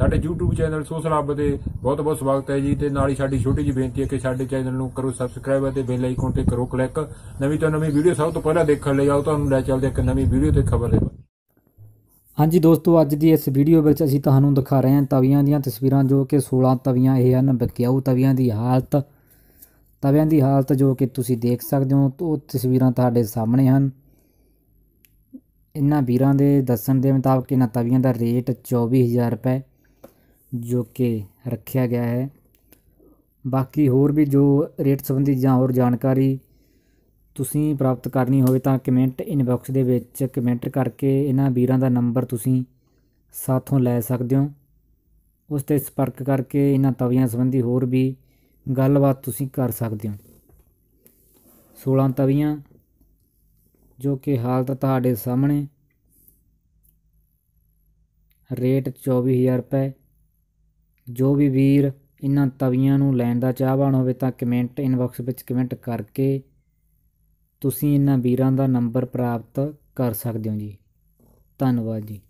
ਸਾਡੇ YouTube channel social ਹੱਬ ਤੇ ਬਹੁਤ ਬਹੁਤ ਸਵਾਗਤ ਹੈ ਜੀ ਤੇ ਨਾਲ ਹੀ ਸਾਡੀ ਛੋਟੀ ਜਿਹੀ ਬੇਨਤੀ ਹੈ ਕਿ ਸਾਡੇ ਚੈਨਲ ਨੂੰ ਕਰੋ ਸਬਸਕ੍ਰਾਈਬ ਅਤੇ ਬੈਲ ਆਈਕਨ ਤੇ ਕਰੋ ਕਲਿੱਕ ਨਵੀਂ ਤੋਂ ਨਵੀਂ ਵੀਡੀਓ ਸਭ ਤੋਂ ਪਹਿਲਾਂ ਦੇਖਣ ਲਈ ਆਓ, ਤੁਹਾਨੂੰ ਲੈ ਚੱਲਦੇ ਇੱਕ ਨਵੀਂ ਵੀਡੀਓ ਤੇ ਖਬਰ ਦੇ ਹਾਂਜੀ ਦੋਸਤੋ, ਅੱਜ ਦੀ ਇਸ ਵੀਡੀਓ ਵਿੱਚ ਅਸੀਂ ਤੁਹਾਨੂੰ ਦਿਖਾ ਰਹੇ ਹਾਂ ਤਵੀਆਂ ਦੀਆਂ ਤਸਵੀਰਾਂ ਜੋ ਕਿ 16 ਤਵੀਆਂ ਇਹ ਹਨ, ਬਕਿਆਊ ਤਵੀਆਂ ਦੀ ਹਾਲਤ। ਤਵਿਆਂ ਦੀ ਹਾਲਤ ਜੋ ਕਿ ਤੁਸੀਂ ਦੇਖ ਸਕਦੇ ਹੋ, ਉਹ ਤਸਵੀਰਾਂ ਤੁਹਾਡੇ ਸਾਹਮਣੇ ਹਨ। ਇਹਨਾਂ ਵੀਰਾਂ ਦੇ ਦੱਸਣ ਦੇ ਮੁਤਾਬਕ ਇਹਨਾਂ ਤਵੀਆਂ ਦਾ ਰੇਟ 24000 ਰੁਪਏ ਜੋ ਕਿ ਰੱਖਿਆ ਗਿਆ ਹੈ। ਬਾਕੀ ਹੋਰ ਵੀ ਜੋ ਰੇਟ ਸੰਬੰਧੀ ਜਾਂ ਹੋਰ ਜਾਣਕਾਰੀ ਤੁਸੀਂ ਪ੍ਰਾਪਤ ਕਰਨੀ ਹੋਵੇ ਤਾਂ ਕਮੈਂਟ ਇਨਬਾਕਸ ਦੇ ਵਿੱਚ ਕਮੈਂਟ ਕਰਕੇ ਇਹਨਾਂ ਵੀਰਾਂ ਦਾ ਨੰਬਰ ਤੁਸੀਂ ਸਾਥੋਂ ਲੈ ਸਕਦੇ ਹੋ। ਉਸ ਤੇ ਸੰਪਰਕ ਕਰਕੇ ਇਹਨਾਂ ਤਵੀਆਂ ਸੰਬੰਧੀ ਹੋਰ ਵੀ ਗੱਲਬਾਤ ਤੁਸੀਂ ਕਰ ਸਕਦੇ ਹੋ। 16 ਤਵੀਆਂ, ਜੋ ਕਿ ਹਾਲਤ ਤੁਹਾਡੇ ਸਾਹਮਣੇ। ਰੇਟ 24000 ਰੁਪਏ ਜੋ ਵੀ ਵੀਰ ਇਹਨਾਂ ਤਵੀਆਂ ਨੂੰ ਲੈਣ ਦਾ ਚਾਹਵਾਨ ਹੋਵੇ ਤਾਂ ਕਮੈਂਟ ਇਨਬਾਕਸ ਵਿੱਚ ਕਮੈਂਟ ਕਰਕੇ ਤੁਸੀਂ ਇਹਨਾਂ ਵੀਰਾਂ ਦਾ ਨੰਬਰ ਪ੍ਰਾਪਤ ਕਰ ਸਕਦੇ ਹੋ ਜੀ। ਧੰਨਵਾਦ ਜੀ।